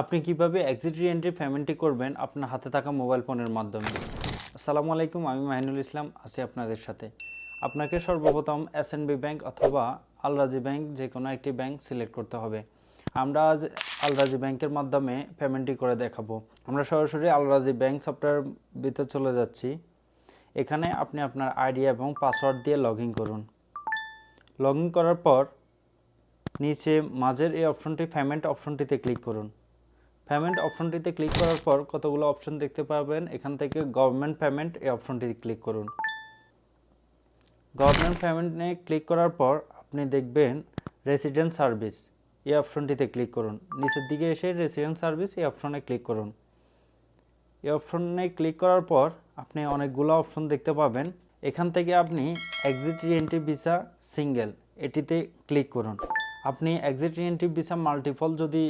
আপনি কীভাবে exit re-entry পেমেন্টটি করবেন আপনার হাতে থাকা মোবাইল ফোনের মাধ্যমে? আসসালামু আলাইকুম, আমি মাহিনুল ইসলাম, আছি আপনাদের সাথে। আপনাকে সর্বপ্রথম এসএনবি ব্যাংক অথবা আলরাজি ব্যাংক যে কোনো একটি ব্যাংক সিলেক্ট করতে হবে। আমরা আজ আলরাজি ব্যাংকের মাধ্যমে পেমেন্টটি করে দেখাবো। আমরা সরাসরি আলরাজি ব্যাংক সফটওয়্যার ভিতরে চলে যাচ্ছি। এখানে আপনি আপনার আইডি এবং পাসওয়ার্ড দিয়ে লগ করুন। লগ করার পর নিচে মাঝের এই অপশনটি পেমেন্ট অপশনটিতে ক্লিক করুন। পেমেন্ট অপশনটিতে ক্লিক করার পর কতগুলো অপশন দেখতে পাবেন? এখান থেকে গভর্নমেন্ট পেমেন্ট এই অপশনটিতে ক্লিক করুন। গভর্নমেন্ট পেমেন্টে ক্লিক করার পর আপনি দেখবেন রেসিডেন্ট সার্ভিস এই অপশনটিতে ক্লিক করুন। নিচের দিকে এসে রেসিডেন্ট সার্ভিস এই অপশনে ক্লিক করুন। এই অপশনে ক্লিক করার পর আপনি অনেকগুলো অপশন দেখতে পাবেন। এখান থেকে আপনি এক্সিট রিএন্ট্রি ভিসা সিঙ্গেল এটিতে ক্লিক করুন। আপনি এক্সিট রিএন্ট্রি ভিসা মাল্টিপল যদি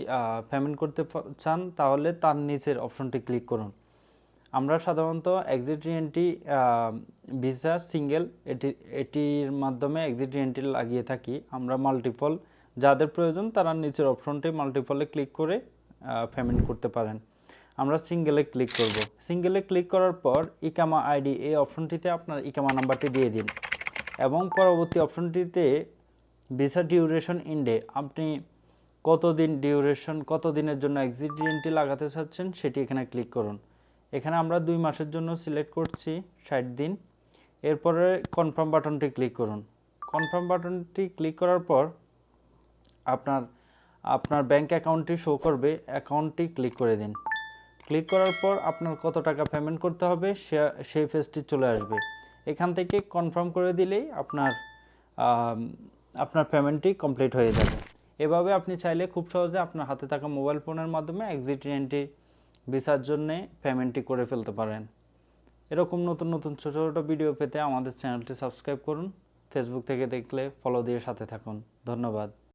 পেমেন্ট করতে চান, তাহলে তার নিচের অপশনটি ক্লিক করুন। আমরা সাধারণত এক্সিট রিএন্ট্রি ভিসা সিঙ্গেল এটি, এটির মাধ্যমে এক্সিট রিএন্ট্রি লাগিয়ে থাকি। আমরা মাল্টিপল যাদের প্রয়োজন, তারা নিচের অপশনটি মাল্টিপলে ক্লিক করে পেমেন্ট করতে পারেন। আমরা সিঙ্গেলে ক্লিক করব। সিঙ্গেলে ক্লিক করার পর, ইকামা আইডি এই অপশনটিতে আপনার ইকামা নাম্বারটি দিয়ে দিন। এবং পরবর্তী অপশনটিতে ভিসা ডিউরেশন ইন্ডে আপনি কতদিন ডিউরেশন কত দিনের জন্য এক্সিডেন্টটি লাগাতে চাচ্ছেন সেটি এখানে ক্লিক করুন। এখানে আমরা দুই মাসের জন্য সিলেক্ট করছি, ষাট দিন। এরপরে কনফার্ম বাটনটি ক্লিক করুন। কনফার্ম বাটনটি ক্লিক করার পর আপনার আপনার ব্যাংক অ্যাকাউন্টটি শো করবে অ্যাকাউন্টটি ক্লিক করে দিন। ক্লিক করার পর আপনার কত টাকা পেমেন্ট করতে হবে সে- সেই পেজটি চলে আসবে। এখান থেকে কনফার্ম করে দিলেই আপনার আপনার পেমেন্টটি কমপ্লিট হয়ে যাবে। এভাবে আপনি চাইলে খুব সহজে আপনার হাতে থাকা মোবাইল ফোনের মাধ্যমে এক্সিট রেন্টটি ভিসার জন্যে পেমেন্টটি করে ফেলতে পারেন। এরকম নতুন নতুন ছোটো ছোটো ভিডিও পেতে আমাদের চ্যানেলটি সাবস্ক্রাইব করুন। ফেসবুক থেকে দেখলে ফলো দিয়ে সাথে থাকুন। ধন্যবাদ।